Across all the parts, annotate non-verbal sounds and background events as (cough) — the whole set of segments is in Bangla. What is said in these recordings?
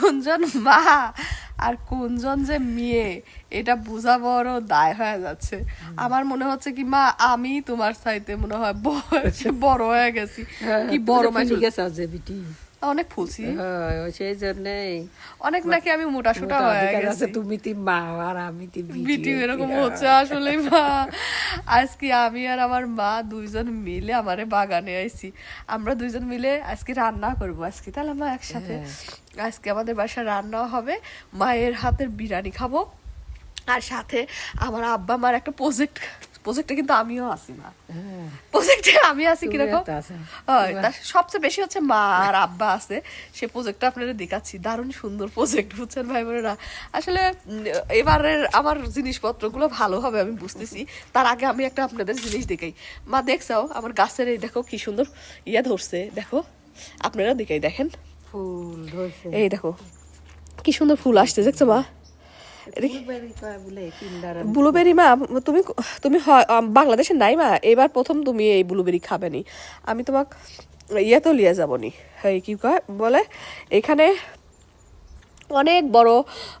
কোনজন? মা আর কোনজন যে মেয়ে? এটা বোঝা বড় দায় হয়ে যাচ্ছে। আমার মনে হচ্ছে কি মা আমি তোমার সাইতে মনে হয় (laughs) বড় হয়ে গেছি। কি বড় মাসি ঠিক আছে যে বিটি। অনেক ফুলছি হয়, ওই সেই জন্যই। অনেক নাকি আমি মোটা সোটা হয়ে গেছি। তুমি তি মা আর আমি তি বিটি। এরকম হচ্ছে আসলে মা। আজকে আমি আর আমার মা দুইজন মিলে আমারে বাগানে আইছি। আমরা দুইজন মিলে আজকে রান্না করব। আজকে তাহলে মা একসাথে আজকে আমাদের বাসায় রান্না হবে মায়ের হাতের বিরিয়ানি খাব। আর সাথে আমার আব্বা মার একটা প্রজেক্ট প্রজেক্টে কিন্তু আমিও আছি মা। প্রজেক্টে আমি আছি কীরকম? সবচেয়ে বেশি হচ্ছে মা আর আব্বা আছে। সে প্রজেক্টটা আপনারা দেখাচ্ছি। দারুণ সুন্দর প্রজেক্ট বুঝছেন ভাই বোনেরা আসলে এবারের আমার জিনিসপত্রগুলো ভালো হবে আমি বুঝতেছি। তার আগে আমি একটা আপনাদের জিনিস দেখাই। মা দেখছাও আমার গাছের এই দেখো কি সুন্দর ইয়া ধরছে দেখো। আপনারা দেখাই দেখেন। ফুল এই দেখো কি সুন্দর ফুল আসছে দেখছ মা ফুলবেরি কয় বলে কিন্ডার ব্লুবেরি মা তুমি তুমি বাংলাদেশে নাই মা এবার প্রথম তুমি এই ব্লুবেরি খাবে নি আমি তোমাক ইয়ে তো লিয়ে যাব নি এই কি কয় বলে এখানে অনেক বড়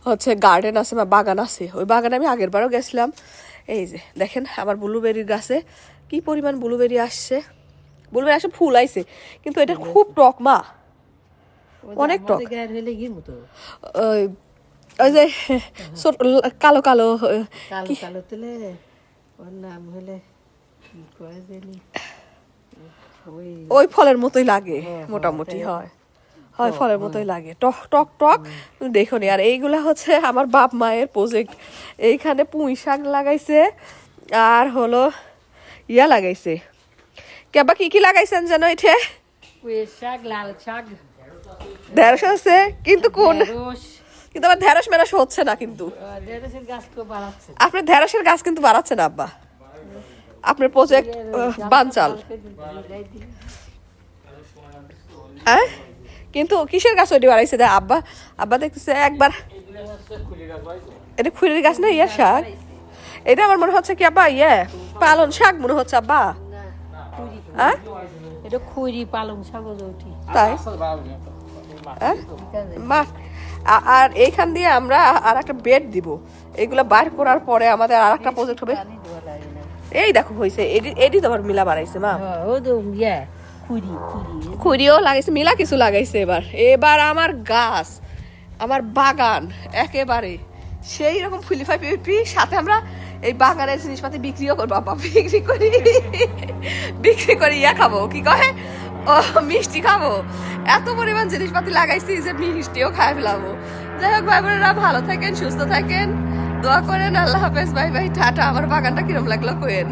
হচ্ছে গার্ডেন আছে বা বাগান আছে। ওই বাগানে আমি আগের বারও গেছিলাম। এই যে দেখেন আমার ব্লুবেরির গাছে কি পরিমাণ ব্লুবেরি আসছে। ব্লুবেরি আসে ফুল আইছে কিন্তু এটা খুব টক মা। অনেক টক। ওই যে কালো কালো কালো কালো তেলে ওর নাম হলে কি কয় জানি? ওই ফলের মতোই লাগে হ্যাঁ, মোটামুটি হয়। হয় ফলের মতোই লাগে। টক টক টক দেখো আর এইগুলা হচ্ছে আমার বাপ মায়ের প্রজেক্ট এইখানে পুঁই শাক লাগাইছে আর হলো ইয়া লাগাইছে। কেবা কি কি লাগাইছেন যেন এঠে? শাক লাল শাক। ঢেঁড়স আছে কিন্তু কোন কিন্তু আমার ঢেঁড়স মেরাস হচ্ছে না কিন্তু। আহ, ঢেঁড়সের গাছ আপনার ঢেঁড়সের গাছ কিন্তু বাড়াচ্ছে না আব্বা। আপনার প্রজেক্ট বানচাল। হ্যাঁ কিন্তু কিসের গাছ ওইটি বাড়াইছে? দেখ আব্বা আব্বা দেখতেছে একবার। এটা খুঁড়ির গাছ না ইয়া শাক? এটা আমার মনে হচ্ছে কি আব্বা ইয়ে পালন শাক মনে হচ্ছে আব্বা। হ্যাঁ এটা খুঁড়ি পালং শাক তাই? হ্যাঁ? মা আর এইখান দিয়ে আমরা আর একটা বেড দিব। এইগুলা বার করার পরে আমাদের আর একটা প্রজেক্ট হবে। এই দেখো হয়েছে এডি এডি তোমার মিলা বাড়াইছে মা। হ্যাঁ, তো খুঁড়িও লাগাইছে মিলা কিছু লাগাইছে এবার। এবার আমার গাছ আমার বাগান একেবারে। সেই রকম ফুলিফাই পিপি সাথে আমরা এই বাগানের জিনিসপাতি বিক্রিও করব বাবা বিক্রি করি। বিক্রি করি ইয়া খাব কি কয়? ও মিষ্টি খাব। এত পরিমাণ জিনিসপাতি লাগাইছি যে মিষ্টিও খাই ফেলাবো। যাই হোক ভাই বোনেরা ভালো থাকেন, সুস্থ থাকেন। দোয়া করেন, আল্লাহ হাফেজ ভাই ভাই টাটা। আমার বাগানটা কিরম লাগল কোয়েন